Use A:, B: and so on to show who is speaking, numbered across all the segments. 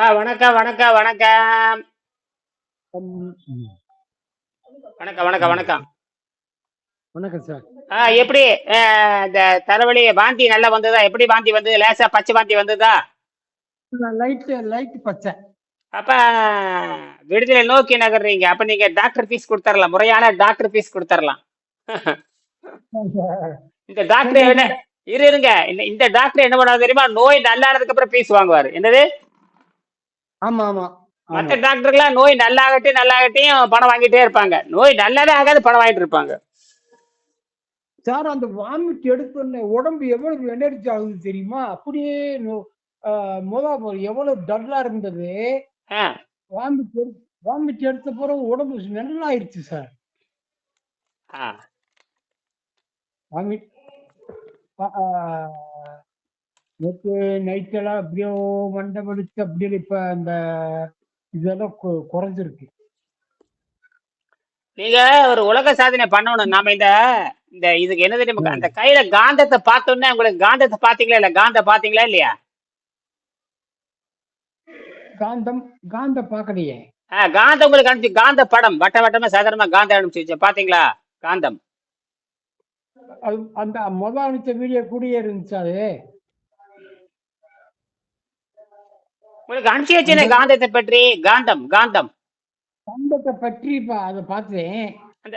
A: ஆ வணக்கம் வணக்கம் வணக்கம். வணக்கம் வணக்கம் வணக்கம்.
B: வணக்கம் சார்.
A: ஆ எப்படி இந்த தலைவலி வாந்தி நல்லா வந்ததா? எப்படி வாந்தி வந்தது? லேசா பச்சை வாந்தி வந்ததா?
B: லைட் லைட் பச்சை.
A: அப்ப விடுதலை நோக்கி நகர்றீங்க. அப்ப நீங்க டாக்டர் ஃபீஸ் கொடுத்துடலாம் முறையான டாக்டர் ஃபீஸ் கொடுத்துடலாம் இந்த டாக்டர் என்ன இரு இருங்க. இந்த டாக்டர் என்ன பண்ணுவாரு தெரியுமா? நோய் நல்லானதுக்கு அப்புறம் ஃபீஸ் வாங்குவாரு. என்னது?
B: ஆமா ஆமா.
A: மற்ற டாக்டர்லாம் நோய் நல்லாகட்டி நல்லாகட்டியும் பணம் வாங்கிட்டே இருப்பாங்க. நோய் நல்லாவே ஆகாது பணம் வாங்கிட்டு இருப்பாங்க.
B: சார் அந்த வாமிட் எடுத்தோடனே உடம்பு எவ்வளவு எனர்ஜி ஆகுது தெரியுமா? அப்படியே நோ- ஆஹ் முத எவ்வளவு டல்லா இருந்தது? வாமிட் வாமிட் எடுத்த பிறகு உடம்பு நல்லா ஆயிடுச்சு சார்.
A: ஆ.
B: வாமிட் நேற்று நைட்டெல்லாம் அப்படியே மண்டை வலிச்சு அப்படியே இப்ப அந்த இதெல்லாம் கு- குறைஞ்சிருக்கு.
A: நீங்க ஒரு உலக சாதனை பண்ணணும். நாம இந்த இந்த இதுக்கு என்ன தெரியுமா
B: ம்.
A: அந்த கையில காந்தத்தை பார்த்தோன்னே உங்களுக்கு காந்தத்தை பாத்தீங்களா இல்ல? காந்த பாத்தீங்களா இல்லையா?
B: காந்தம் காந்த பார்க்கலையே.
A: ஆ, காந்தம் உங்களுக்கு அனுப்பிச்சு காந்த படம் வட்ட வட்டமா சாதாரணமா காந்தம் அனுப்பிச்சு பாத்தீங்களா காந்தம்.
B: அது அந்த முத அனுப்பிச்ச வீடியோ கூடயே இருந்துச்சு அது?
A: உங்களுக்கு அனுப்பிச்சு வச்சேனே காந்தத்தை பற்றி. காந்தம் காந்தம்.
B: காந்தத்தை பற்றி அதை பார்த்தேன்.
A: அந்த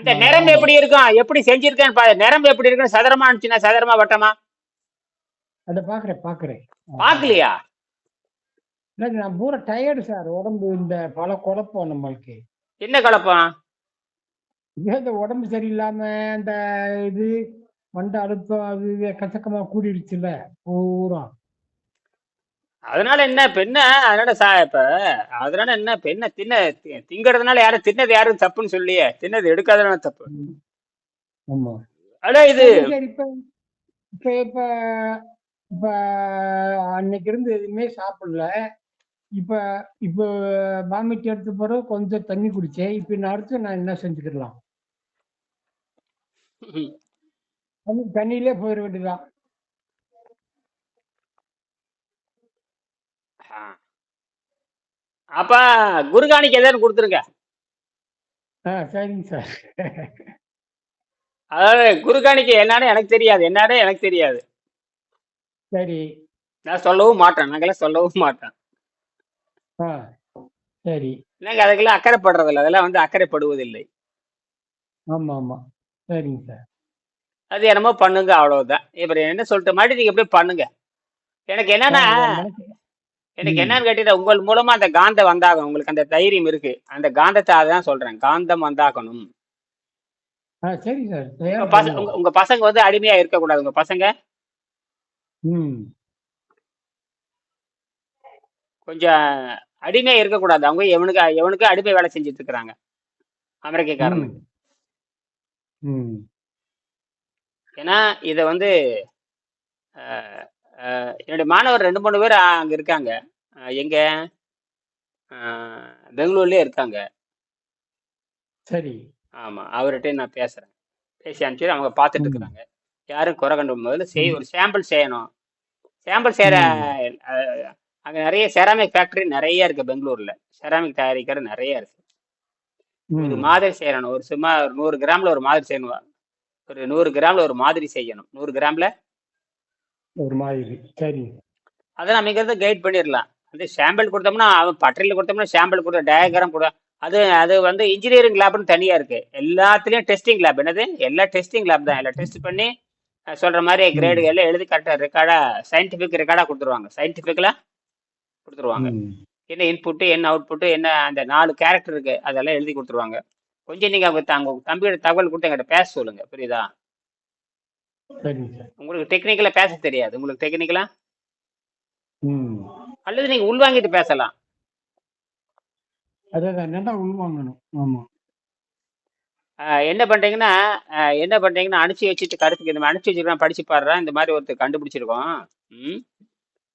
B: இந்த
A: நிறம் எப்படி இருக்கும்? எப்படி செஞ்சிருக்கேன்னு பாரு. நிறம் எப்படி இருக்குன்னு சதுரமா அனுப்பிச்சுனா சதுரமா வட்டமா?
B: அதை பாக்குறேன் பாக்குறேன்
A: பாக்கலையா
B: நான் பூரா டயர்டு சார் உடம்பு இந்த பல குழப்பம் நம்மளுக்கு.
A: என்ன குழப்பம்?
B: இந்த உடம்பு சரியில்லாம அந்த இது மண்டை அழுத்தம் அது இது கசக்கமா கூடிடுச்சுல்ல பூரா.
A: அதனால என்ன இப்ப என்ன அதனால சா இப்ப அதனால என்ன இப்ப என்ன தின்ன தி- திங்கறதுனால யாரும் தின்னது யாரும் தப்புன்னு சொல்லியே தின்னது எடுக்காதனால தப்பு.
B: ம். ஆமா.
A: அட இது
B: சரி சரி இப்ப இப்ப இப்ப இப்ப அன்னைக்கு இருந்து எதுவுமே சாப்பிடல. இப்ப இப்ப வாமிட் எடுத்த பிறகு கொஞ்சம் தண்ணி குடிச்சேன் இப்ப நான் அடுத்து நான் என்ன செஞ்சுக்கலாம் தண்ணி தண்ணியிலே போயிட வேண்டியதுதான்
A: ஆ. அப்ப குருகானிக்கு ஏதாவது கொடுத்துருங்க.
B: ஆ சரிங்க சார்.
A: அதாவது குருகானிக்கு என்னன்னு எனக்கு தெரியாது என்னன்னு எனக்கு தெரியாது.
B: சரி.
A: நான் சொல்லவும் மாட்டேன் நாங்கெல்லாம் சொல்லவும் மாட்டேன்
B: ஆ சரி.
A: நாங்க அதுக்கெல்லாம் அக்கறைப்படுறதில்லை அதெல்லாம் வந்து அக்கறைப்படுவதில்லை.
B: ஆமா ஆமா சரிங்க சார்.
A: அது என்னமோ பண்ணுங்க அவ்வளவுதான். இப்ப என்ன சொல்லிட்டு மாதிரி நீங்க அப்படியே பண்ணுங்க. எனக்கு என்னன்னா எனக்கு என்னன்னு கேட்டீங்கன்னா உங்கள் மூலமா அந்த காந்தம் வந்தாகணும். உங்களுக்கு அந்த தைரியம் இருக்கு. அந்த காந்தத்தை அதான் சொல்றேன். காந்தம் வந்தாகணும்.
B: சரி சார்.
A: உங்க பசங்க வந்து அடிமையா இருக்கக்கூடாது. உங்க பசங்க? கொஞ்சம் அடிமையா இருக்கக்கூடாது. அவங்க எவனுக்கு எவனுக்கு அடிமை வேலை செஞ்சுட்டு இருக்கிறாங்க அமெரிக்கக்காரனுக்கு ஏன்னா இதை வந்து என்னுடைய மாணவர் ரெண்டு மூணு பேர் அங்க இருக்காங்க. எங்க? பெங்களூர்லயே இருக்காங்க.
B: சரி.
A: ஆமா அவர்கிட்ட நான் பேசுறேன். பேசி அனுப்பிச்சு அவங்க பார்த்துட்டு இருக்கிறாங்க யாரும் குறை கண்டு முதல்ல செய் ஒரு சாம்பிள் செய்யணும். சாம்பிள் செய்யற அங்க நிறைய செராமிக் ஃபேக்டரி நிறைய இருக்கு பெங்களூர்ல. செராமிக் தயாரிக்கிற நிறைய இருக்கு. ஒரு மாதிரி செய்யணும். ஒரு சும்மா ஒரு நூறு கிராம்ல ஒரு மாதிரி செய்யணும். ஒரு நூறு கிராம்ல ஒரு மாதிரி செய்யணும். நூறு கிராம்ல
B: ஒரு மாதிரி சரி.
A: அதை நம்ம இருந்து கைட் பண்ணிடலாம். வந்து சாம்பிள் கொடுத்தோம்னா அவன் பட்டறையில் கொடுத்தோம்னா சாம்பிள் கொடுத்த டயக்ராம் கூட அது அது வந்து இன்ஜினியரிங் லேப்னு தனியா இருக்கு. எல்லாத்துலயும் டெஸ்டிங் லேப் என்னது? எல்லா டெஸ்டிங் லேப் தான். எல்லாம் டெஸ்ட் பண்ணி சொல்ற மாதிரி கிரேடு எல்லாம் எழுதி கரெக்டா ரெக்கார்டா சயின்டிபிக் ரெக்கார்டா கொடுத்துருவாங்க. சயின்டிபிக்ல கொடுத்துருவாங்க. என்ன இன்புட்டு என்ன அவுட்புட்டு என்ன அந்த நாலு கேரக்டர் இருக்கு அதெல்லாம் எழுதி கொடுத்துருவாங்க. கொஞ்சம் நீங்க அவங்க உங்க தம்பியோட தகவல் கொடுத்து எங்கிட்ட பேச சொல்லுங்க. புரியுதா?
B: சரிங்க. சார்
A: உங்களுக்கு டெக்னிக்கலா பேச தெரியாது. உங்களுக்கு டெக்னிக்கலா
B: ம்.
A: அல்லது நீங்க உள்வாங்கிட்டு பேசலாம்.
B: அதான் நல்லா உள்வாங்கணும் ஆமா.
A: ஆஹ் என்ன பண்றீங்கன்னா ஆஹ் என்ன பண்றீங்கன்னா அனுப்பிச்சு வச்சுட்டு கருத்துக்கு இந்த மாதிரி அனுப்பிச்சு படிச்சு பாடுறேன் இந்த மாதிரி ஒருத்தர் கண்டுபிடிச்சிருக்கோம். ம்?
B: ம்.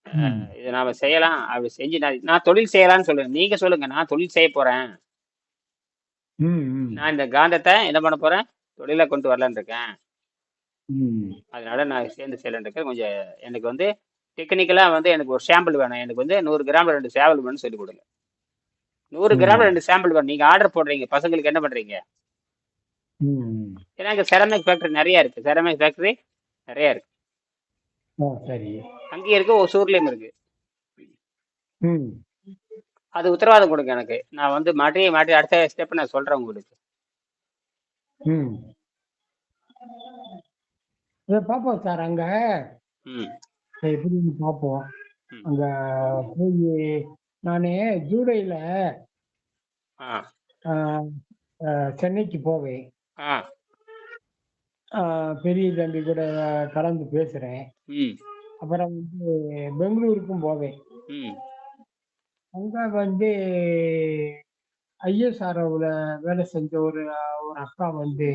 A: ஆஹ் இதை நாம செய்யலாம். அப்படி செஞ்சு நான் நான் தொழில் செய்யலாம்னு சொல்லுங்க நீங்க சொல்லுங்க. நான் தொழில் செய்ய போறேன்.
B: ம் ம்.
A: நான் இந்த காந்தத்தை என்ன பண்ண போறேன்? தொழிலை கொண்டு வரலான்னு இருக்கேன்.
B: ம்.
A: அதனால நான் சேர்ந்து செய்யலான்னு இருக்கேன் கொஞ்சம் எனக்கு வந்து டெக்னிக்கலா வந்து எனக்கு ஒரு சாம்பிள் வேணும். எனக்கு வந்து நூறு கிராம்ல ரெண்டு சாம்பிள் வேணும்னு சொல்லி கொடுங்க. நூறு கிராம்ல
B: ம்.
A: ரெண்டு சாம்பிள் வேணும். நீங்க ஆர்டர் போடுறீங்க. பசங்களுக்கு என்ன பண்றீங்க?
B: ம்.
A: ஏன்னா இங்க செரமிக் ஃபேக்டரி நிறைய இருக்கு. செரமிக் ஃபேக்டரி நிறைய இருக்கு.
B: ஆ சரி.
A: அங்கேயும் இருக்கு ஒசூர்லயும் இருக்கு.
B: ம்.
A: அது உத்தரவாதம் கொடுங்க எனக்கு. நான் வந்து மாட்டி மாட்டி அடுத்த ஸ்டெப் நான் சொல்றேன் உங்களுக்கு.
B: ம். இதை பார்ப்போம் சார் அங்க. எப்படின்னு பார்ப்போம். அங்க போய் நான் ஜூலைல சென்னைக்கு போவேன். பெரிய தம்பி கூட கலந்து பேசுறேன். அப்புறம் வந்து பெங்களூருக்கும் போவேன். அங்க வந்து ஐஎஸ்ஆர்ஓவில் வேலை செஞ்ச ஒரு ஒரு அக்கா வந்து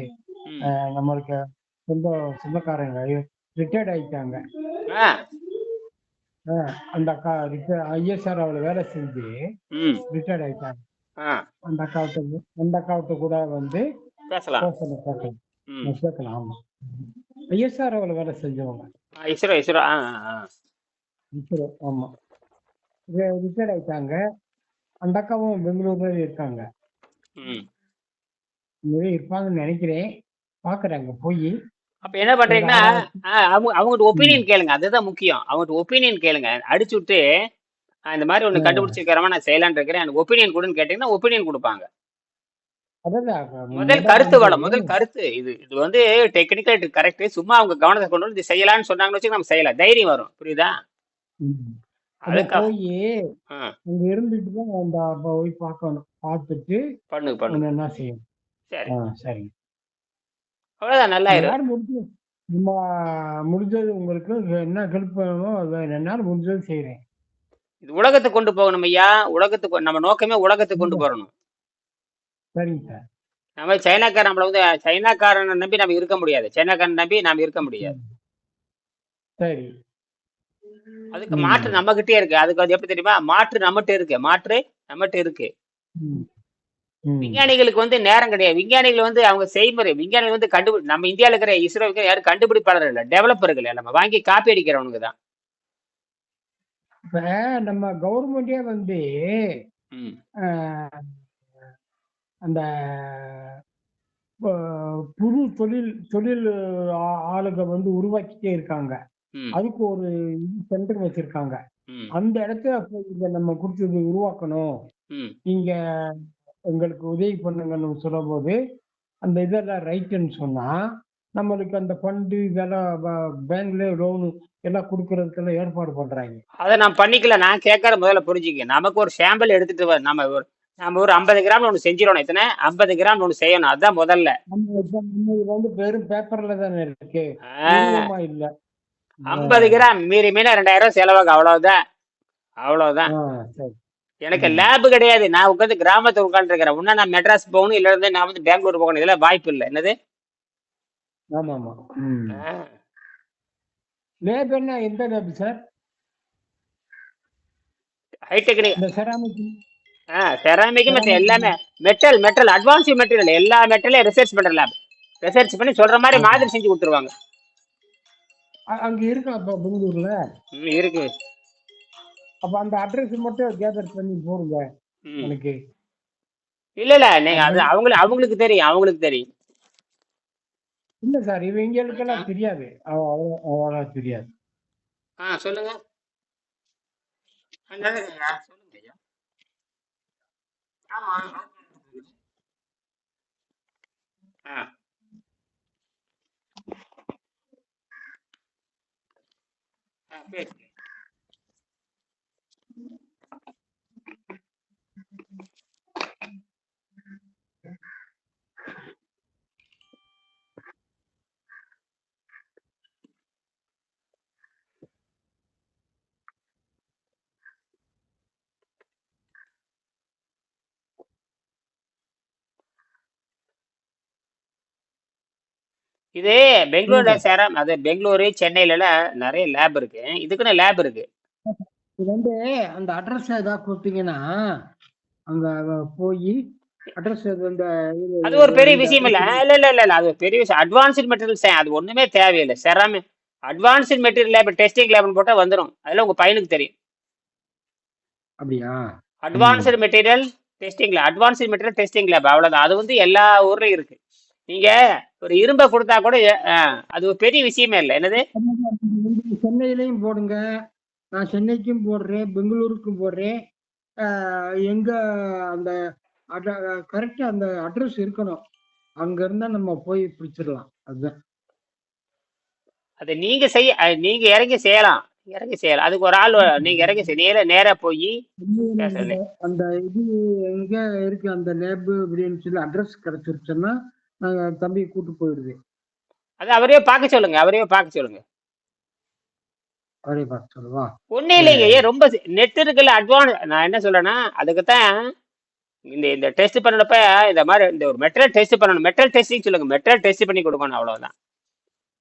B: நம்மளுக்கு சொந்த சொந்தக்காரங்க. ரிட்டையர்ட் ஆயிட்டாங்க. அந்த அக்கா ரிட்டையர் ஐஎஸ்ஆர்ஓவில் வேலை செஞ்சு ரிட்டையர்ட் ஆயிட்டாங்க. அந்த அக்காவுக்கு அந்த அக்காவுக்கு கூட வந்து
A: பேசலாம்.
B: பேசணும் கேட்கலாம்
A: ம்.
B: கேட்கலாம் ஆமா. ஐஎஸ்ஆர்ஓவில் வேலை செஞ்சவங்க.
A: இஸ்ரோ இஸ்ரோ
B: இஸ்ரோ ஆமா. ரிட்டையர்ட் ஆயிட்டாங்க. அந்த அக்காவும் பெங்களூர்ல இருக்காங்க. இருப்பாங்கன்னு நினைக்கிறேன். பாக்குறாங்க போய்.
A: அப்ப என்ன பண்றீங்கன்னா அவங்க அவங்ககிட்ட ஒப்பீனியன் கேளுங்க. அதுதான் முக்கியம். அவங்ககிட்ட ஒப்பீனியன் கேளுங்க. அடிச்சு விட்டு இந்த மாதிரி ஒண்ணு
B: ம்.
A: கண்டுபிடிச்சிருக்கிறவன் நான் செய்யலாம்னு இருக்கிறேன். எனக்கு ஒப்பீனியன் கொடுன்னு கேட்டீங்கன்னா ஒப்பீனியன் கொடுப்பாங்க. முதல் கருத்து வளம் முதல் கருத்து. இது இது வந்து டெக்னிக்கல் கரெக்ட் சும்மா அவங்க கவனத்தை கொண்டு வந்து இது செய்யலாம்னு சொன்னாங்கன்னு வச்சு நம்ம செய்யலாம். தைரியம் வரும். புரியுதா?
B: போய்
A: ஆ,
B: அங்க இருந்துட்டு தான் அந்த போய் பார்க்கணும். பார்த்துட்டு
A: பண்ணுங்க பண்ணுங்க.
B: என்ன செய்யணும்.
A: சரி.
B: சரி
A: அவ்வளவுதான் நல்லா இரு
B: என்னால முடிஞ்சு நம்ம முடிஞ்சது உங்களுக்கு என்ன ஹெல்ப் வேணுமோ அதை என்னால முடிஞ்சது செய்யறேன்
A: இது உலகத்துக்கு கொண்டு போகணும் ஐயா. உலகத்துக்கு நம்ம நோக்கமே உலகத்துக்கு கொண்டு போறணும்.
B: சரிங்க சார்.
A: நம்ம சைனாக்காரன் நம்மள வந்து சைனாக்காரனை நம்பி நம்ம இருக்க முடியாது. சைனாக்காரன் நம்பி நாம இருக்க முடியாது.
B: சரி.
A: அதுக்கு. மாற்று நம்ம கிட்டே இருக்கு. அதுக்கு அது எப்படி தெரியுமா? மாற்று நம்மகிட்ட இருக்கு. மாற்று நம்மகிட்ட இருக்கு.
B: ம்.
A: விஞ்ஞானிகளுக்கு வந்து நேரம் கிடையாது. விஞ்ஞானிகள் வந்து அவங்க செய்முறை விஞ்ஞானிகள் வந்து கண்டுபிடி நம்ம இந்தியாவில் இருக்கிற இஸ்ரோவுக்கு யாரும் கண்டுபிடிப்பாளர் இல்லை. டெவலப்பர்கள் இல்லை. நம்ம வாங்கி காப்பி அடிக்கிறவனுக்கு தான்.
B: இப்ப நம்ம கவர்மெண்டே வந்து அந்த புது தொழில் தொழில் ஆளுங்க வந்து உருவாக்கிட்டே இருக்காங்க. அதுக்கு ஒரு சென்டர் வச்சிருக்காங்க. அந்த இடத்துல போய் இதை நம்ம கொடுத்தது உருவாக்கணும்.
A: ம்.
B: நீங்க எங்களுக்கு உதவி பண்ணுங்கன்னு சொல்லும்போது அந்த இதெல்லாம் ரைட்டுன்னு சொன்னா நம்மளுக்கு அந்த ஃபண்டு இதெல்லாம் பேங்க்ல லோனு எல்லாம் கொடுக்கறதுக்கெல்லாம் ஏற்பாடு பண்றாங்க.
A: அதை நான் பண்ணிக்கல. நான் கேட்கற முதல்ல புரிஞ்சுக்க நமக்கு ஒரு சாம்பிள் எடுத்துட்டு வர நம்ம ஒரு நம்ம ஒரு ஐம்பது கிராம் ஒன்று செஞ்சிடணும். எத்தனை? ஐம்பது கிராம் ஒன்று செய்யணும். அதுதான் முதல்ல.
B: வந்து வெறும் பேப்பர்ல தானே இருக்கு. இல்ல.
A: ஐம்பது கிராம் மீறி மீனா ரெண்டாயிரம் ரூபாய் செலவாகும். அவ்வளவுதான். அவ்வளவுதான். எனக்கு லேப் கிடையாது. நான் உட்காந்து கிராமத்துல உட்காந்துருக்கிறேன் உன்ன நான் மெட்ராஸ் போகணும் இல்ல இருந்து நான் வந்து பெங்களூர் போகணும். இதெல்லாம் வாய்ப்பு இல்லை. என்னது?
B: ஆமா ஆமா. லேப் என்ன? எந்த லேப் சார்
A: ஹைடெக்னிக்
B: இந்த செராமிக்
A: ஆ செராமிக் மற்ற எல்லாமே. மெட்டல் மெட்டல் அட்வான்ஸ் மெட்டீரியல் எல்லா மெட்டலையும் ரிசர்ச் பண்ற லேப் ரிசர்ச் பண்ணி சொல்ற மாதிரி மாதிரி செஞ்சு கொடுத்துருவாங்க.
B: அங்க இருக்கா அப்ப பெங்களூர்ல?
A: இருக்கு.
B: அப்ப அந்த அட்ரஸ் மட்டும் கேதர் பண்ணி போடுங்க. எனக்கு
A: இல்ல இல்ல நீங்க அது அவங்களுக்கு அவங்களுக்கு தெரியும் அவங்களுக்கு தெரியும்
B: இல்ல சார் இவங்களுக்கெல்லாம் தெரியாது அவ- அவ்வளவு அவ்வளவா தெரியாது
A: ஆ சொல்லுங்க. சொல்லுங்க. ஆமா ஆ ஆ, பேசுங்க. இது பெங்களூர்ல சேர அது பெங்களூரு சென்னையில எல்லாம் நிறைய லேப் இருக்கு. இதுக்குன்னு லேப் இருக்கு.
B: இது வந்து அந்த அட்ரஸ் ஏதாவது கொடுத்தீங்கன்னா அங்க போய் அட்ரஸ் இது-
A: அது ஒரு பெரிய விஷயம் இல்ல. இல்ல இல்ல இல்ல. அது ஒரு பெரிய விஷயம். அட்வான்ஸ்டு மெட்டீரியல்ஸ் அது ஒண்ணுமே தேவையில்லை. Ceramic advanced material lab testing லேப்னு போட்டா வந்துரும். அதெல்லாம் உங்க பையனுக்கு தெரியும்.
B: அப்படியா?
A: Advanced material testing lab advanced material testing lab அவ்வளவுதான். அது வந்து எல்லா ஊர்லயும் இருக்கு. நீங்க ஒரு இரும்பை கொடுத்தா கூட அது ஒரு பெரிய விஷயமே இல்லை. என்னது?
B: சென்னையிலையும் போடுங்க. நான் சென்னைக்கும் போடுறேன் பெங்களூருக்கும் போடுறேன். எங்க அந்த கரெக்டா அந்த அட்ரஸ் இருக்கணும். அங்க இருந்தா நம்ம போய் பிடிச்சிடலாம். அதுதான்.
A: அது நீங்க செய்ய நீங்க இறங்கி செய்யலாம். இறங்கி செய்யலாம். அதுக்கு ஒரு ஆள் நீங்க இறங்கி செய்- நேரா நேரா போய்
B: அந்த இது எங்க இருக்கு அந்த லேப் அப்படின்னு சொல்லி அட்ரஸ் கிடைச்சிருச்சுன்னா நாங்க தம்பி கூட்டு போயிடுது.
A: அது அவரையே பார்க்க சொல்லுங்க அவரையே பார்க்க சொல்லுங்க.
B: அவரே பார்த்து சொல்லுவா
A: ஒன்றும் இல்லைங்க ஏன் ரொம்ப நெட் இருக்குல்ல அட்வான்ஸ் நான் என்ன சொல்றேன்னா அதுக்கு தான் இந்த இந்த டெஸ்ட் பண்ணப்ப இந்த மாதிரி இந்த ஒரு மெட்டல் டெஸ்ட் பண்ணணும். மெட்டல் டெஸ்டிங் சொல்லுங்க மெட்டல் டெஸ்ட் பண்ணி கொடுக்கணும் அவ்வளவுதான்.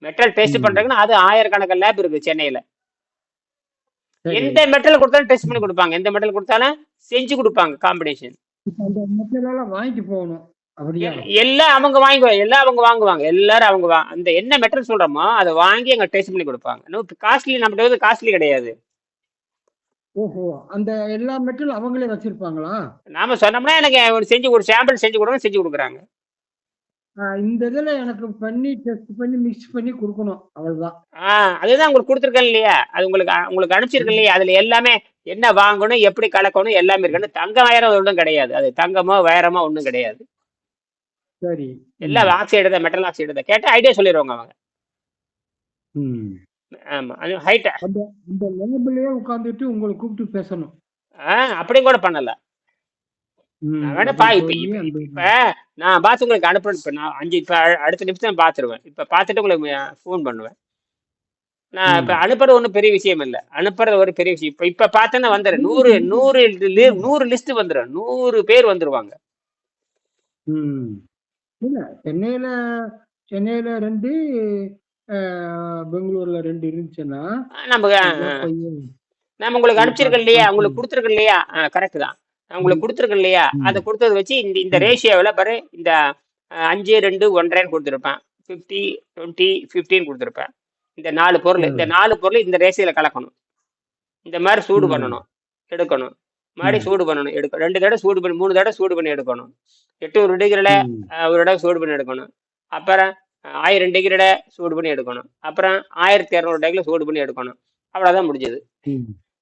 A: Metal test. பண்றதுக்குன்னா அது ஆயிரக்கணக்கான லேப் இருக்கு சென்னையில. எந்த மெட்டல் கொடுத்தாலும் டெஸ்ட் பண்ணி கொடுப்பாங்க. எந்த மெட்டல் கொடுத்தாலும் செஞ்சு கொடுப்பாங்க காம்பினேஷன்
B: இப்ப அந்த மெட்டீரியல் எல்லாம் வாங்கிட்டு போகணும்.
A: எல்லாம் அவங்க வாங்குவாங்க எல்லாம் அவங்க வாங்குவாங்க. எல்லாரும் அவங்க வா அந்த என்ன மெட்டல் சொல்றோமோ அதை வாங்கி அங்க டெஸ்ட் பண்ணி கொடுப்பாங்க. காஸ்ட்லி நம்மகிட்ட வந்து காஸ்ட்லி கிடையாது.
B: ஓஹோ அந்த எல்லா மெட்டீரியல் அவங்களே வச்சிருப்பாங்களா?
A: நாம சொன்னோம்னா எனக்கு ஒரு செஞ்சு ஒரு சாம்பிள் செஞ்சு கொடுங்க செஞ்சு கொடுக்குறாங்க.
B: இந்த இதுல எனக்கு பண்ணி டெஸ்ட் பண்ணி மிக்ஸ் பண்ணி கொடுக்கணும். அவ்வளவுதான்.
A: ஆ அதுதான் உங்களுக்கு கொடுத்துருக்கேன் இல்லையா? அது உங்களுக்கு உங்களுக்கு அனுப்பிச்சிருக்கேன் இல்லையா? அதுல எல்லாமே என்ன வாங்கணும் எப்படி கலக்கணும் எல்லாமே இருக்கணும் தங்கம் வைரம் ஒன்றும் கிடையாது. அது தங்கமோ வைரமோ ஒன்றும் கிடையாது.
B: சரி.
A: எல்லாம் ஆக்சைடு தான் மெட்டல் ஆக்சைடு தான் கேட்டால் ஐடியா சொல்லிடுவாங்க அவங்க. ஆமா அது ஹைட்டா
B: அந்த இந்த லேபிளே உட்காந்துட்டு உங்களை கூப்பிட்டு பேசணும்.
A: ஆ அப்படியும் கூட பண்ணல.
B: ம்.
A: நான் வேணா பா
B: அப்படி
A: இப்ப இப்ப
B: அந்த
A: இப்ப நான் பார்த்து உங்களுக்கு அனுப்புறேன். இப்ப நான் அஞ்சு இப்ப அ- அடுத்த நிமிஷம் பார்த்துருவேன் இப்ப பார்த்துட்டு உங்களுக்கு ஃபோன் பண்ணுவேன். நான் இப்ப. அனுப்புறது ஒன்றும் பெரிய விஷயம் இல்லை. அனுப்புறது ஒரு பெரிய விஷயம். இப்ப இப்ப பார்த்தேன்னா வந்துடும் நூறு நூறு li- நூறு லிஸ்ட் வந்துடும் நூறு பேர் வந்துருவாங்க.
B: ம். இல்ல சென்னையில சென்னையில ரெண்டு பெங்களூர்ல ரெண்டு இருந்துச்சுன்னா
A: ஆ, நம்ம ஆ, நம்ம உங்களுக்கு
B: பார்த்து
A: இல்லையா?
B: பார்த்து
A: உங்களுக்கு கொடுத்துருக்கேன் இல்லையா? கரெக்ட் தான். நான் உங்களுக்கு கொடுத்துருக்கேன் இல்லையா?
B: ம்.
A: அதை கொடுத்தது வச்சு இந்த இந்த
B: ம்.
A: ரேஷியோவில் பாரு இந்த அஹ், அஞ்சு ரெண்டு ஒன்றரைன்னு கொடுத்துருப்பேன். ஃபிஃப்டி டுவெண்ட்டி ஃபிஃப்டின்னு கொடுத்துருப்பேன். இந்த நாலு பொருள் இந்த
B: ம்.
A: நாலு பொருள் இந்த ரேஷியோவில் கலக்கணும். இந்த மாதிரி சூடு
B: ம்.
A: பண்ணணும் எடுக்கணும். மறுபடியும்
B: ம்.
A: சூடு பண்ணணும் எடுக்கணும் ரெண்டு தடவை சூடு பண்ணி மூணு தடவை சூடு பண்ணி எடுக்கணும் எட்நூறு டிகிரியில்
B: ம்.
A: ஒரு தடவை சூடு பண்ணி எடுக்கணும் அப்புறம் ஆயிரம் டிகிரியில் சூடு பண்ணி எடுக்கணும் அப்புறம் ஆயிரத்தி இரநூறு டிகிரியில் சூடு பண்ணி எடுக்கணும் அவ்வளோதான் முடிஞ்சது.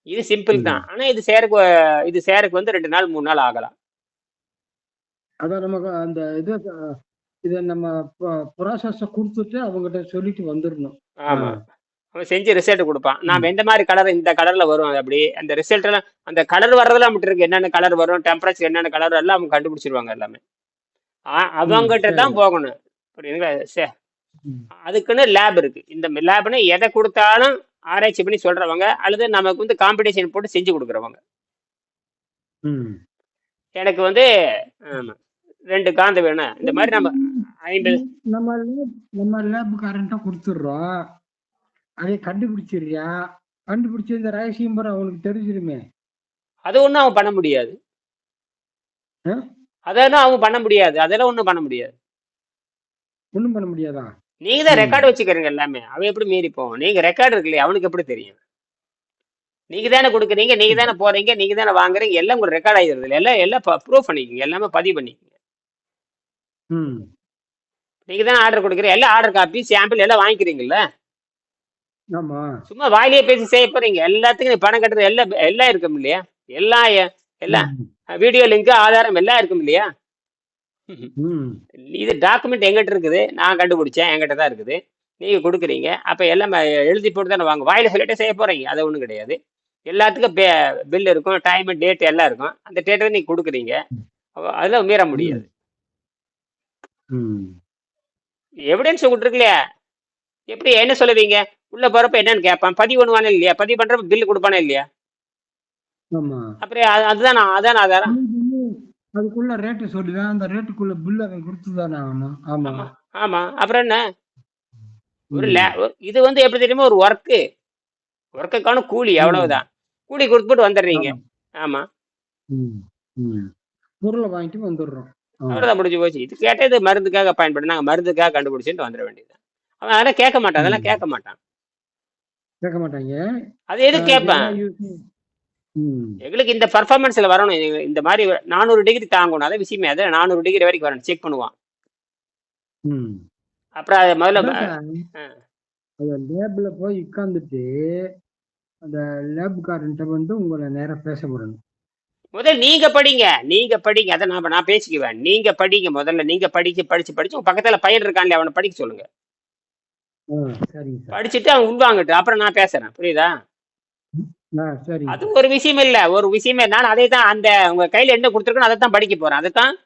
A: இது சிம்பிள். தான் ஆனா இது சேருக்கு இது சேருக்கு வந்து ரெண்டு நாள் மூணு நாள் ஆகலாம்
B: அதான் நமக்கு அந்த இது இத நம்ம ப்ராசஸ கொடுத்துட்டு அவங்ககிட்ட சொல்லிட்டு வந்துடணும்
A: ஆமா. அவன் செஞ்சு ரிசல்ட் கொடுப்பான். நாம. எந்த மாதிரி கலர் இந்த கலர்ல வரும் அது அப்படி அந்த ரிசல்ட் எல்லாம் அந்த கலர் வர்றதெல்லாம் மட்டும் இருக்கு. என்னென்ன கலர் வரும் டெம்பரேச்சர் என்னென்ன கலர் எல்லாம் அவங்க கண்டுபிடிச்சிருவாங்க எல்லாமே. அவங்ககிட்ட தான் போகணும். புரியுதுங்களா? சே. அதுக்குன்னு லேப் இருக்கு. இந்த லேப்னு எதை கொடுத்தாலும் ஆராய்ச்சி பண்ணி சொல்றவங்க அல்லது நமக்கு வந்து காம்படிஷன் போட்டு செஞ்சு கொடுக்குறவங்க.
B: ம்.
A: எனக்கு வந்து ரெண்டு காந்த வேணும். இந்த மாதிரி நம்ம ஐம்பது
B: நம்ம lab- நம்ம லேபுக்காரன்ட்ட கொடுத்துடுறோம். அதை கண்டுபிடிச்சிடுறியா கண்டுபிடிச்ச இந்த ரகசியம் பூரா அவனுக்கு தெரிஞ்சிருமே.
A: அது ஒன்றும் அவன் பண்ண முடியாது.
B: ஆ?
A: அதெல்லாம் அவன் பண்ண முடியாது. அதெல்லாம் ஒன்றும் பண்ண முடியாது.
B: ஒண்ணும் பண்ண முடியாதா?
A: நீங்க தான். ரெக்கார்டு வச்சுக்கிறீங்க எல்லாமே. அவன் எப்படி மீறி போவான்? நீங்க ரெக்கார்டு இருக்குல்லையே அவனுக்கு எப்படி தெரியும்? நீங்க தானே கொடுக்குறீங்க நீங்க தானே போறீங்க நீங்க தானே வாங்குறீங்க எல்லாம் உங்களுக்கு ரெக்கார்ட் ஆகிடுது இல்லை. எல்லாம் எல்லாம் ப்ரூவ் பண்ணிக்கோங்க. எல்லாமே பதிவு பண்ணிக்கோங்க.
B: ம்.
A: நீங்க தானே ஆர்டர் கொடுக்குறீங்க. எல்லாம் ஆர்டர் காப்பி சாம்பிள் எல்லாம் வாங்கிக்கிறீங்கல்ல?
B: ஆமா.
A: சும்மா வாயிலேயே பேசி செய்ய போறீங்க. எல்லாத்துக்கும் நீ பணம் கட்டுறது எல்லாம் எல்லாம் இருக்கும் இல்லையா? எல்லாம் எ- எல்லாம். வீடியோ லிங்க் ஆதாரம் எல்லாம் இருக்கும் இல்லையா? இது டாக்குமெண்ட் எங்கிட்ட இருக்குது. நான் கண்டுபிடிச்சேன். என்கிட்ட தான் இருக்குது. நீங்க கொடுக்குறீங்க. அப்ப எல்லாம் எழுதி போட்டு தானே வாங்க. வாயில சொல்லிட்டே செய்ய போறீங்க. அது ஒன்றும் கிடையாது. எல்லாத்துக்கும் பில் இருக்கும். டைம் டேட் எல்லாம் இருக்கும். அந்த டேட்டை நீங்க கொடுக்குறீங்க. அதெல்லாம் மீற முடியாது. எவிடன்ஸ் உங்கள்கிட்ட இல்லையா எப்படி என்ன சொல்லுவீங்க? உள்ள போறப்ப என்னன்னு கேட்பான். பதிவு பண்ணுவானே இல்லையா? பதிவு பண்றப்ப பில் கொடுப்பானே இல்லையா? அப்புறம் அது- அதுதான் அதான் ஆதாரம்?
B: அதுக்குள்ள ரேட்டு சொல்லுவேன். அந்த ரேட்டுக்குள்ள பில் அவன் கொடுத்துதானே ஆகணும். ஆமா.
A: ஆமா. அப்புறம் என்ன? ஒரு இது வந்து எப்படி தெரியுமா? ஒரு ஒர்க்கு ஒர்க்குக்கான கூலி அவ்வளவுதான். கூலி கொடுத்துட்டு வந்துடுறீங்க. ஆமா.
B: பொருளை வாங்கிட்டு வந்துடுறோம். ஆ.
A: அவ்வளவுதான் முடிஞ்சு போச்சு. இது கேட்டா இது மருந்துக்காக பயன்படும் நாங்க மருந்துக்காக கண்டுபிடிச்சிட்டு வந்துட வேண்டியது அவன் அதெல்லாம் கேட்க மாட்டான். அதெல்லாம் கேட்க மாட்டான்.
B: கேட்க மாட்டாங்க.
A: அது எது கேட்பேன்? எங்களுக்கு இந்த பர்ஃபார்மன்ஸ்ல வரணும். இந்த மாதிரி நானூறு டிகிரி தாங்கணும். அதான் விஷயமே. அது நானூறு டிகிரி வரைக்கும் வரணும். செக் பண்ணுவான். அப்புறம் அது முதல்ல.
B: அந்த லேப்ல போய் உட்கார்ந்துட்டு அந்த லேப்காரன்ட்ட வந்து உங்களை நேரா பேச விடணும்.
A: முதல்ல நீங்க படிங்க. நீங்க படிங்க. அதை நான் நான் பேசிக்குவேன். நீங்க படிங்க முதல்ல. நீங்க படிச்சு படிச்சு படிச்சு. உங்க பக்கத்துல பையன் இருக்கான்ல அவனை படிக்க சொல்லுங்க. படிச்சுட்டு அவன் உள்வாங்கட்டு அப்புறம் நான் பேசுறேன். புரியுதா? அது ஒரு விஷயம் இல்ல. ஒரு விஷயமே நான் அதே தான் அந்த உங்க கையில என்ன கொடுத்துருக்கணும் அதை தான் படிக்க போறேன். அதை தான்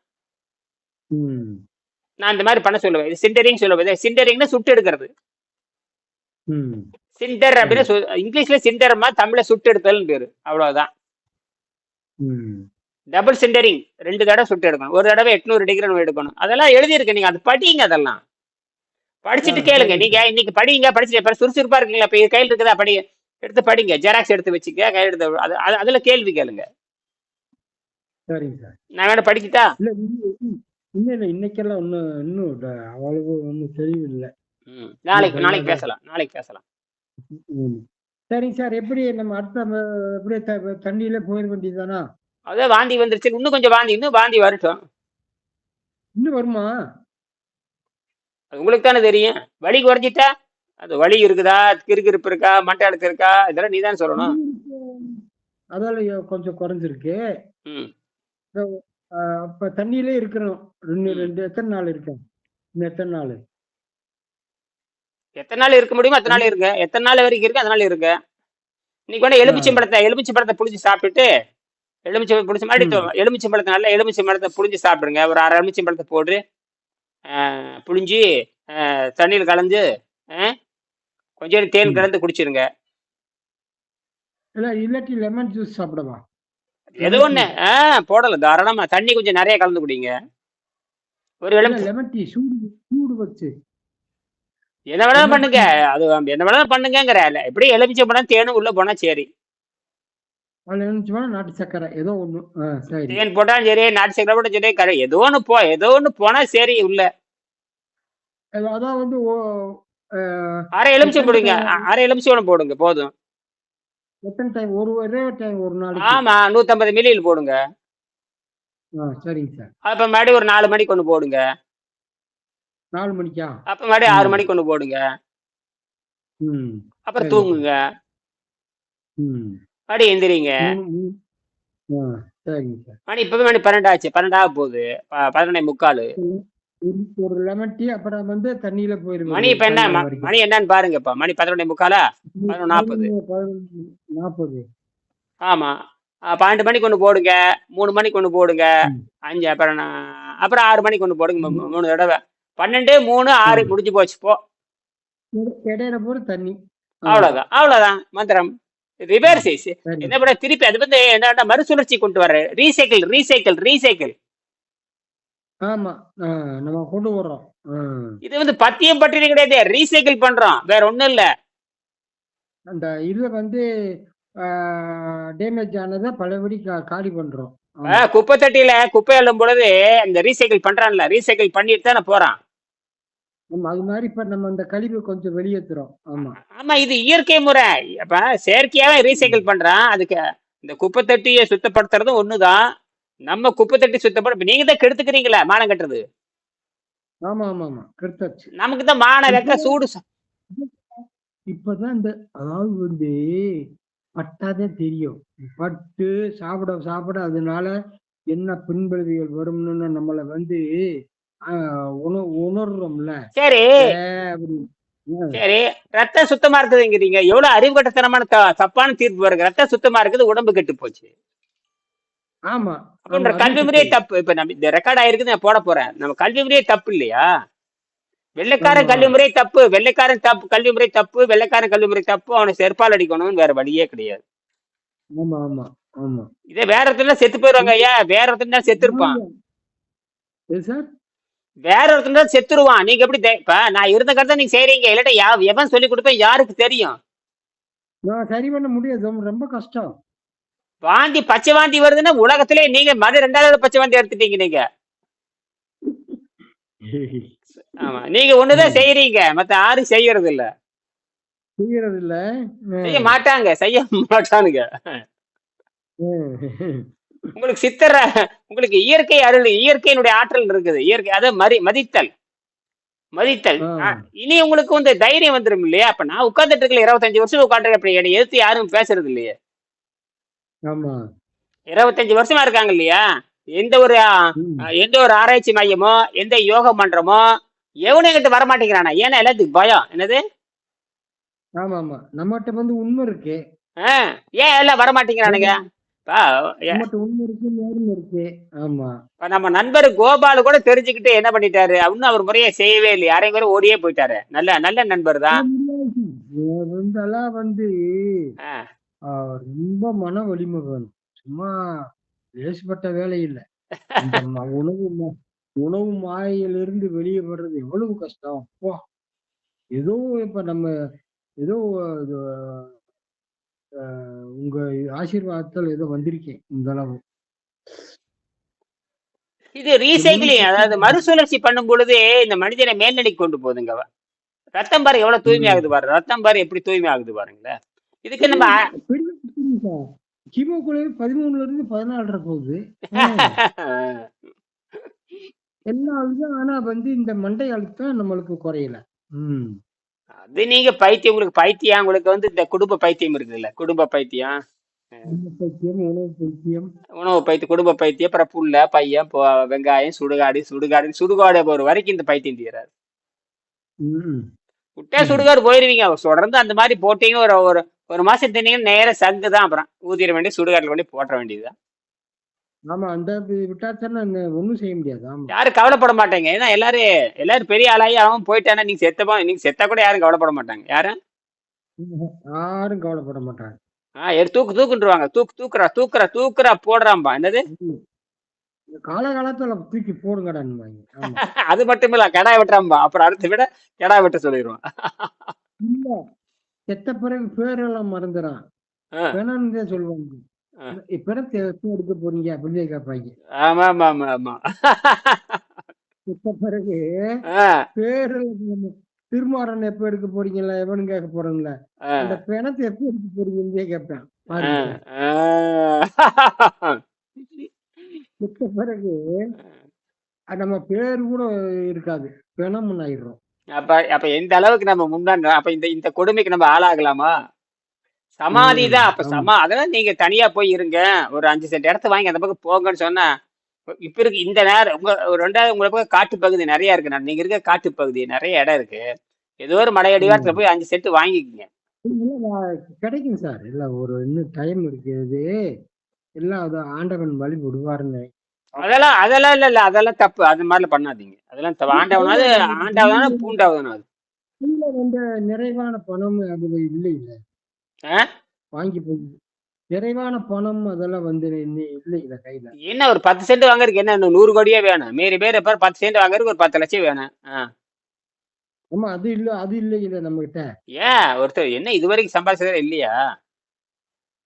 B: ம்.
A: நான் இந்த மாதிரி பண்ண சொல்லுவேன். இது சிண்டரிங் சொல்லுவேன். சிண்டரிங்னா சுட்டு எடுக்கிறது. சிண்டர் அப்படின்னு இங்கிலீஷ்ல சிண்டர்மா தமிழ்ல சுட்டு எடுத்தல் பேரு. அவ்வளவுதான். Double sintering. ரெண்டு தடவை சுட்டு எடுக்கணும். ஒரு தடவை எட்நூறு டிகிரி எடுக்கணும். அதெல்லாம் எழுதியிருக்கு நீங்க. அது படிங்க அதெல்லாம். படிச்சுட்டு கேளுங்க. நீங்க இன்னைக்கு படிங்க படிச்சுட்டு சுறுசுறுப்பா இருக்கீங்களா? இப்ப கையில் இருக்குதா? படி எடுத்து படிங்க. ஜெராக்ஸ் எடுத்து வச்சுக்க கையில் எடுத்து அது அது- அதுல கேள்வி கேளுங்க.
B: சரிங்க சார்.
A: நான் வேணா படிக்கிட்டா?
B: இல்ல இல்ல இல்ல இன்னைக்கெல்லாம் ஒன்றும் இன்னும் அவ்வளவு ஒன்றும் தெளிவில்லை.
A: நாளைக்கு நாளைக்கு. பேசலாம் நாளைக்கு பேசலாம்.
B: சரிங்க சார் எப்படி நம்ம அடுத்த எப்படியே தண்ணியில போயிட வேண்டியதுதானா?
A: அதான் வாந்தி வந்துருச்சு. இன்னும் கொஞ்சம் வாந்தி இன்னும் வாந்தி வரட்டும்.
B: இன்னும் வருமா?
A: அது உங்களுக்கு தானே தெரியும். வலி குறைஞ்சிட்டா அது வலி இருக்குதா கிறுகிறுப்பு இருக்கா மண்டை அழுக்கு இருக்கா இதெல்லாம் நீ தான் சொல்லணும்
B: அதால கொஞ்சம் குறைஞ்சிருக்கு. அப்ப தண்ணியிலே இருக்கிறோம். ரெண்டு. ரெண்டு எத்தனை நாள் இருக்கேன் இன்னும் எத்தனை நாள்?
A: எத்தனை நாள் இருக்க முடியுமோ அத்தனை நாள் இருங்க. எத்தனை நாள் வரைக்கும் இருக்கு அதனால இருங்க. இன்னைக்கு வேணா எலுமிச்சம்பழத்தை எலுமிச்சம்பழத்தை புளிஞ்சு சாப்பிட்டுட்டு எலுமிச்சை புளிச்ச மாதிரி
B: ம்.
A: எலுமிச்சம்பழத்தை நல்லா எலுமிச்சம்பழத்தை புளிஞ்சு சாப்பிடுங்க. ஒரு அரை எலுமிச்சம்பழத்தை போட்டு ஆஹ், ஆஹ், தண்ணியில் கலந்து ஆஹ், கொஞ்சம் தேன். கலந்து குடிச்சிருங்க.
B: இல்ல இல்லாட்டி லெமன் ஜூஸ் சாப்பிடவா?
A: ஏதோ ஒண்ணு. ஆ போடலாம் தாராளமா. தண்ணி கொஞ்சம் நிறைய கலந்து குடிங்க. ஒரு எலுமிச்சை
B: லெமன் டீ சூடு சூடு வச்சு.
A: என்ன வேணாலும் பண்ணுங்க. அது என்ன வேணாலும் பண்ணுங்கிற எப்படி எலுமிச்சம்பழம் தேனும் உள்ள போனா சரி.
B: நாட்டு சக்கரை ஏதோ ஒண்ணு.
A: தேன் போட்டாலும் சரி நாட்டு சக்கரை போட்டாலும் சரி ஏதோ ஒன்று போ ஏதோ ஒன்று போனா சரி உள்ள.
B: அதான் வந்து
A: அரை எலுமிச்சம் போடுங்க. அரை எலுமிச்சம் போடுங்க போதும்.
B: எத்தனை டைம் ஒரு ஒரே டைம் ஒரு நாளைக்கு?
A: ஆமா நூத்தம்பது மில்லியில் போடுங்க.
B: சரிங்க சார்.
A: அப்ப மறுபடியும் ஒரு நாலு மணிக்கு ஒன்று போடுங்க.
B: நாலு மணிக்கா?
A: அப்ப மறுபடியும் ஆறு. மணிக்கு ஒன்று போடுங்க.
B: ம்.
A: அப்புறம். தூங்குங்க.
B: ம்.
A: மறுபடியும் எந்திரிங்க.
B: மூணு சார்.
A: மணி இப்பவே மணி பன்னெண்டாச்சு. பன்னெண்டாக போகுது. ப- பதினொன்னே முக்கால்.
B: ஒரு லெமன் டீ அப்புறம் வந்து தண்ணியில போயிருங்க.
A: மணி இப்ப என்ன? ம- மணி என்னன்னு பாருங்கப்பா. மணி பதினொன்னே முக்காலா? பதினொன்று நாற்பது
B: நாற்பது
A: ஆமா. பன்னெண்டு மணிக்கு ஒன்று போடுங்க. மூணு மணிக்கு ஒன்று போடுங்க.
B: ம்.
A: அஞ்சு அப்புறம் நான் அப்புறம் ஆறு மணிக்கு ஒன்று போடுங்க. மூ- மூ- மூணு தடவை. பன்னெண்டு மூணு ஆறு
B: ம்.
A: முடிஞ்சு போச்சு போ.
B: இடையில போற தண்ணி.
A: அவ்வளவுதான். அவ்வளவுதான். மந்திரம். ரிவர்ஸ்
B: சரி
A: என்ன பண்ண திருப்பி அது வந்து என்ன மறுசுழற்சி கொண்டு வர ரீசைக்கிள் ரீசைக்கிள் ரீசைக்கிள்
B: ஆமா. ஆ, நம்ம கொண்டு வர்றோம் ஆ.
A: இது வந்து பத்தியம் பற்றியும் கிடையாது. ரீசைக்கிள் பண்றோம். வேற ஒண்ணும் இல்ல.
B: அந்த இதுல வந்து டேமேஜ் ஆனதை பழையபடி கா- காலி பண்றோம். ஆமா.
A: ஆ, குப்பை தட்டியில குப்பை அள்ளும் பொழுது இந்த ரீசைக்கிள் பண்றான்ல. ரீசைக்கிள் பண்ணிட்டு தானே போறான்.
B: ஆமா அது மாதிரி இப்ப நம்ம அந்த கழிவு கொஞ்சம் வெளியேத்துறோம். ஆமா.
A: ஆமா இது இயற்கை முறை. அப்ப செயற்கையாவே ரீசைக்கிள் பண்றான். அதுக்கு இந்த குப்பை தட்டியை சுத்தப்படுத்துறதும் ஒண்ணுதான். நம்ம குப்பை தட்டி சுத்தப்பட நீங்க தான் கெடுத்துக்கிறீங்களா மானம் கட்டுறது?
B: ஆமா ஆமா ஆமா. கரெக்டாச்சு
A: நமக்கு தான் மான வெக்க சூடு
B: இப்பதான் இந்த அதாவது வந்து பட்டாதே தெரியும். பட்டு சாப்பிட சாப்பிட அதனால என்ன பின்விளைவுகள் வரும்னு நம்மள வந்து உணர்றோம்ல.
A: சரி. சரி. ரத்தம் சுத்தமா இருக்குதுங்கிறீங்க. எவ்வளவு அறிவு கட்டத்தனமான தப்பான தீர்ப்பு வருது. ரத்தம் சுத்தமா இருக்குது உடம்பு கெட்டு போச்சு.
B: ஆமா
A: கல்வி முறையே. தப்பு. இப்ப நம்ம இந்த ரெக்கார்ட் ஆயிருக்குது நான் போட போறேன். நம்ம கல்வி முறையே தப்பு இல்லையா? வெள்ளைக்காரன். கல்வி முறை தப்பு வெள்ளைக்காரன் தப்பு கல்வி முறை தப்பு வெள்ளைக்காரன் கல்வி முறை தப்பு அவனை செருப்பால் அடிக்கணும்னு வேற வழியே கிடையாது.
B: ஆமா ஆமா ஆமா.
A: இதே வேற இடத்துல செத்து போயிருவாங்க ஐயா. வேற ஒருத்தன் செத்து இருப்பான் வேற ஒருத்தன் தான் செத்துருவான். நீங்க எப்படி இப்ப நான் இருந்த கருத்தை நீங்க செய்றீங்க. இல்லாட்ட எவன் சொல்லி கொடுப்பேன் யாருக்கு தெரியும்?
B: நான் சரி பண்ண முடியாது. ரொம்ப கஷ்டம்.
A: வாந்தி பச்சை வாந்தி வருதுன்னா உலகத்திலே நீங்க மறு ரெண்டாவது பச்சை வாந்தி எடுத்துட்டீங்க நீங்க. ஆமா நீங்க ஒண்ணுதான் செய்யறீங்க. மத்த யாரும் செய்யறது இல்ல
B: செய்யறது இல்ல
A: செய்ய மாட்டாங்க. செய்ய மாட்டானுங்க. உங்களுக்கு சித்தர உங்களுக்கு இயற்கை அருள் இயற்கையினுடைய ஆற்றல் இருக்குது. இயற்கை அதை மதி மதித்தல். மதித்தல். இனி உங்களுக்கு வந்து தைரியம் வந்துடும் இல்லையா? அப்ப நான் உட்கார்ந்துட்டு இருக்கல இருபத்தஞ்சு வருஷம் உட்காந்துருக்கேன் அப்படி என்னை எதிர்த்து யாரும் பேசுறது இல்லையே.
B: ஆமா.
A: இருபத்தஞ்சு வருஷமா இருக்காங்க இல்லையா? எந்த ஒரு. எந்த ஒரு ஆராய்ச்சி மையமோ எந்த யோக மன்றமோ எவனும் எங்கிட்ட வர மாட்டேங்கிறானா? ஏன்னா எல்லாத்துக்கு பயம். என்னது?
B: ஆமா ஆமா நம்மகிட்ட வந்து உண்மை இருக்கு.
A: ஏன் எல்லாம் வர மாட்டேங்கிறானுங்க? பா, ஏ-
B: நம்மகிட்ட உண்மை இருக்கு நேர்மை இருக்கு. ஆமா.
A: இப்ப நம்ம நண்பர் கோபால் கூட தெரிஞ்சுக்கிட்டு என்ன பண்ணிட்டாரு? இன்னும் அவர் முறையை செய்யவே இல்லை யாரையும் கூட ஓடியே போயிட்டாரு. நல்ல நல்ல நண்பர் தான்
B: வந்து
A: ஆ,
B: ஆ, ரொம்ப மன வலிமை வேணும். சும்மா லேசுப்பட்ட வேலை இல்லை. இந்த ம- உணவு ம- உணவு மாயிலிருந்து வெளியே வர்றது எவ்வளவு கஷ்டம்? அப்பா. ஏதோ இப்ப நம்ம ஏதோ இது, அஹ், உங்க ஆசீர்வாதத்தால் ஏதோ வந்திருக்கேன் இந்த அளவு.
A: இது ரீசைக்கிளிங் அதாவது மறுசுழற்சி பண்ணும் பொழுது இந்த மனிதனை மேல்நிலைக்கு கொண்டு போகுதுங்க ரத்தம் பாரு எவ்வளவு தூய்மை ஆகுது பாரு. ரத்தம் பாரு எப்படி தூய்மை ஆகுது பாருங்களேன். இதுக்கு நம்ம
B: சார். ஹீமோகுளோபின் பதிமூணுல இருந்து பதினாலரை போகுது. எல்லா இதுவும் ஆனா வந்து இந்த மண்டை அழுத்தம் நம்மளுக்கு குறையல. ம்.
A: அது நீங்க பைத்தியம் உங்களுக்கு பைத்தியம் உங்களுக்கு வந்து இந்த குடும்ப பைத்தியம் இருக்குதுல்ல குடும்ப பைத்தியம்.
B: உணவு பைத்தியம் உணவு பைத்தியம்.
A: உணவு பைத்தியம் குடும்ப பைத்தியம் அப்புறம் புல்ல பையன் வெங்காயம் சுடுகாடு சுடுகாடு சுடுகாடு போற வரைக்கும் இந்த பைத்தியம் தீராது. விட்டா சுடுகாடு போயிருவீங்க தொடர்ந்து அந்த மாதிரி போட்டீங்க ஒரு ஒரு ஒரு மாசம் தின்னீங்கன்னா நேர சங்கு தான் அப்புறம். ஊதிர வேண்டிய சுடுகாட்டுல கொண்டு போட்ட வேண்டியதுதான்.
B: ஆமா அந்த விட்டாச்சான ஒண்ணும் செய்ய முடியாது. ஆமா.
A: யாரும் கவலைப்பட மாட்டாங்க. ஏன்னா எல்லாரும் எல்லாரும் பெரிய ஆளாகி அவன் போயிட்டானா நீங்க செத்தப்பா நீங்க செத்தா கூட யாரும் கவலைப்பட மாட்டாங்க. யாரும்
B: யாரும் கவலைப்பட மாட்டாங்க.
A: ஆஹ் எடுத்து தூக்கு தூக்குன்றுவாங்க. தூக்கு தூக்குறா தூக்குறா தூக்குறா போடுறான்பா என்னது?
B: காலகாலத்துல தூக்கி போடுங்கடான்னு ஆமா.
A: அது மட்டும் இல்ல கடா வெட்டுறான்பா அப்புறம் அடுத்த விட கடா வெட்ட சொல்லிடுவான்
B: செத்த பிறகு பேரெல்லாம் மறந்துறான். வேணான்னு தான் சொல்லுவாங்க. பிறத்தை எப்போ எடுக்க போறீங்க அப்படின்னு கேட்பாங்க.
A: ஆமா ஆமா ஆமா ஆமா
B: செத்த பிறகு பேரெல்லாம் திருமாறன் எப்ப எடுக்க போறீங்களா எவனு கேட்க போறேன்ல?
A: ஆஹ்
B: அந்த பிணத்தை எப்ப எடுக்க போறீங்கன்னு கேட்பேன் செத்த பிறகு நம்ம பேர் கூட இருக்காது பிணம்னு ஆயிடுறோம்.
A: அப்ப அப்ப எந்த அளவுக்கு நம்ம முன்னாடி அப்ப இந்த இந்த கொடுமைக்கு நம்ம ஆளாகலாமா? சமாதி தான். அப்ப. சமா அதெல்லாம் நீங்க தனியா போய் இருங்க. ஒரு அஞ்சு சென்ட் இடத்த வாங்கி அந்த பக்கம் போங்கன்னு சொன்னா இப்ப இருக்கு இந்த நேரம் உங்க ரெண்டாவது உங்களை பக்கம் காட்டு பகுதி நிறைய இருக்கு. நான் நீங்க இருக்க காட்டு பகுதி நிறைய இடம் இருக்கு. ஏதோ ஒரு மலையடிவாரத்துல போய் அஞ்சு சென்ட் வாங்கிக்கங்க.
B: கிடைக்கும் சார். இல்ல ஒரு இன்னும் டைம் இருக்குது எல்லாம் ஆண்டவன் வழி விடுவாருன்னு
A: அதெல்லாம் அதெல்லாம் இல்ல இல்ல. அதெல்லாம் தப்பு. அது மாதிரிலாம் பண்ணாதீங்க. அதெல்லாம் தப்பு. ஆண்டவனாவது ஆண்டவனான பூண்டாவதுனாவது.
B: இல்ல வந்து நிறைவான பணம் அது இல்லை இல்ல? வாங்கி போய். நிறைவான பணம் அதெல்லாம் வந்து இல்லை இல்ல கையில?
A: என்ன ஒரு பத்து சென்ட் வாங்குறதுக்கு என்ன இன்னும் நூறு கோடியே வேணும்? மீறி பேர் எப்ப பத்து சென்ட் வாங்குறதுக்கு ஒரு பத்து லட்சம் வேணும்.
B: ஆமா அது இல்ல அது இல்லை இல்ல நம்ம கிட்ட
A: ஏன்? ஒருத்தர் என்ன இது வரைக்கும் சம்பாதிச்சதே இல்லையா?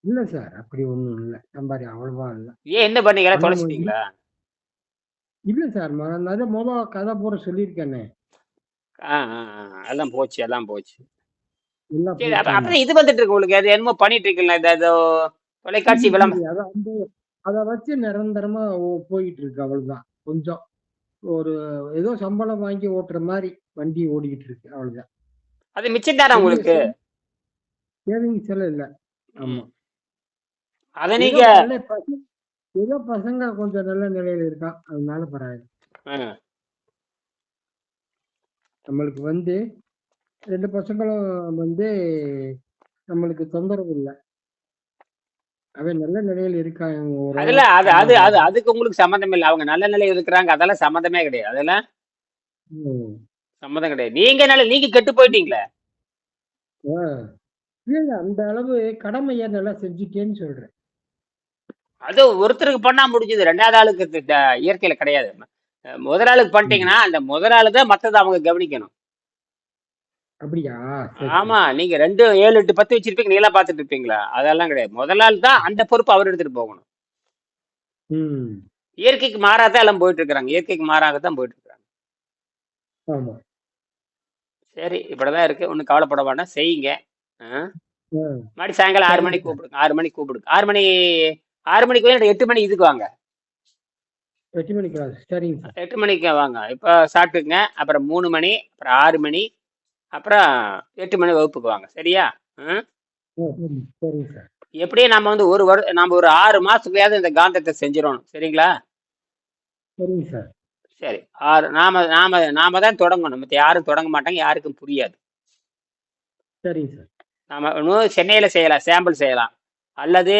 B: இல்ல சார். அப்படி ஒண்ணும் இல்ல. சம்பாதி அவ்வளவா இல்ல.
A: ஏன் என்ன பண்ணீங்களா தொலைச்சிட்டீங்களா?
B: இல்ல சார். நான் அதை முத கதை போற சொல்லியிருக்கேனே.
A: எல்லாம் போச்சு எல்லாம் போச்சு. அப்புறம் இது வந்துட்டு இருக்கு உங்களுக்கு. அது என்னமோ பண்ணிட்டு இருக்கீங்களா? இது ஏதோ தொலைக்காட்சி விளம்பரம்.
B: அதை வச்சு நிரந்தரமா போயிட்டு இருக்கு அவ்வளவுதான். கொஞ்சம் ஒரு ஏதோ சம்பளம் வாங்கி ஓட்டுற மாதிரி வண்டி ஓடிக்கிட்டு இருக்கு. அவ்வளவுதான்.
A: அது மிச்சம் தானே உங்களுக்கு?
B: சேவிங்ஸ் எல்லாம் இல்ல. ஆமா.
A: அதை நீங்க
B: ஏதோ பசங்க கொஞ்சம் நல்ல நிலையில இருக்கான். அதனால பரவாயில்ல. நம்மளுக்கு வந்து ரெண்டு பசங்களும் வந்து நம்மளுக்கு தொந்தரவு இல்லை. அவன் நல்ல நிலையில இருக்கான் ஒரு
A: அதுல அது அது அது அதுக்கு உங்களுக்கு சம்மந்தம் இல்லை. அவங்க நல்ல நிலையில் இருக்கிறாங்க. அதெல்லாம் சம்மந்தமே கிடையாது. அதெல்லாம். சம்மந்தம் கிடையாது. நீங்க நல்ல நீங்க கெட்டு போயிட்டீங்களே.
B: அந்த அளவு கடமையை நல்லா செஞ்சுட்டேன்னு சொல்றேன்.
A: அது ஒருத்தருக்கு பண்ணா முடிஞ்சது. ரெண்டாவது ஆளுக்கு இயற்கையில கிடையாது. முதல் ஆளுக்கு பண்ணிட்டீங்கன்னா அந்த முதல் ஆளு தான் மத்ததை அவங்க கவனிக்கணும்.
B: அப்படியா?
A: ஆமா நீங்க ரெண்டு ஏழு எட்டு பத்து வச்சிருப்பீங்க. நீங்களா பாத்துட்டு இருப்பீங்களா? அதெல்லாம் கிடையாது. முதல் ஆள் தான் அந்த பொறுப்பு அவர் எடுத்துட்டு போகணும். இயற்கைக்கு மாறாதான் எல்லாம் போயிட்டு இருக்கிறாங்க. இயற்கைக்கு மாறாக தான் போயிட்டு இருக்காங்க சரி இப்படிதான் இருக்கு. ஒன்றும் கவலைப்பட வேண்டாம். செய்யுங்க. மறுபடியும் சாயங்காலம் ஆறு மணிக்கு கூப்பிடுங்க. ஆறு மணிக்கு கூப்பிடுங்க. ஆறு மணி ஆறு மணிக்கு வந்து எட்டு மணி இதுக்கு வாங்க.
B: எட்டு மணிக்கு? சரிங்க சார்.
A: எட்டு மணிக்கு வாங்க. இப்போ சாப்பிட்டுக்குங்க. அப்புறம் மூணு மணி அப்புறம் ஆறு மணி அப்புறம் எட்டு மணி வகுப்புக்கு வாங்க. சரியா? ம்?
B: சரிங்க. சார்.
A: எப்படியும் நம்ம வந்து ஒரு வரு நம்ம ஒரு ஆறு மாசத்துலயாவது இந்த காந்தத்தை செஞ்சிடணும். சரிங்களா?
B: சரிங்க சார்.
A: சரி. ஆறு நாம நாம நாம தான் தொடங்கணும். மற்ற யாரும் தொடங்க மாட்டாங்க யாருக்கும் புரியாது.
B: சரிங்க சார்.
A: நாம இன்னும் சென்னையில செய்யலாம் சாம்பிள் செய்யலாம். அல்லது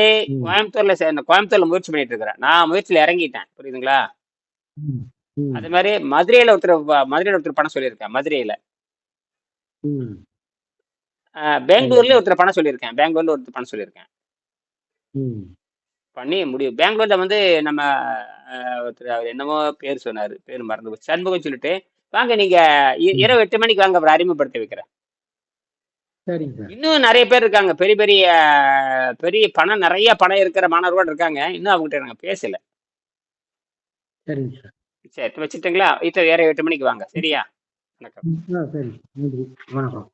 A: கோயம்புத்தூர்ல கோயம்புத்தூர்ல முயற்சி பண்ணிட்டு இருக்கிறேன். நான் முயற்சியில இறங்கிட்டேன். புரியுதுங்களா? அதே மாதிரி மதுரையில ஒருத்தர் மதுரையில ஒருத்தர் பணம் சொல்லியிருக்கேன் மதுரையில. பெங்களூர்ல ஒருத்தர் பணம் சொல்லியிருக்கேன் பெங்களூர்ல ஒருத்தர் பணம் சொல்லியிருக்கேன். பண்ணி முடியும் பெங்களூர்ல வந்து நம்ம ஒருத்தர் அவர் என்னமோ பேர் சொன்னாரு பேர் மறந்து போச்சு. சண்முகம் சொல்லிட்டு வாங்க நீங்க இரவு எட்டு மணிக்கு வாங்க அப்புறம் அறிமுகப்படுத்தி வைக்கிறேன்.
B: சரிங்க சார்.
A: இன்னும் நிறைய பேர் இருக்காங்க. பெரிய பெரிய பெரிய பணம் நிறைய பணம் இருக்கிற மாணவர்கள் இருக்காங்க. இன்னும் அவங்ககிட்ட நாங்க பேசல.
B: சரிங்க சார்.
A: சரி வச்சுட்டுங்களா? இப்போ வேற எட்டு மணிக்கு வாங்க. சரியா? வணக்கம்.
B: ஆ சரி. நன்றி. வணக்கம்.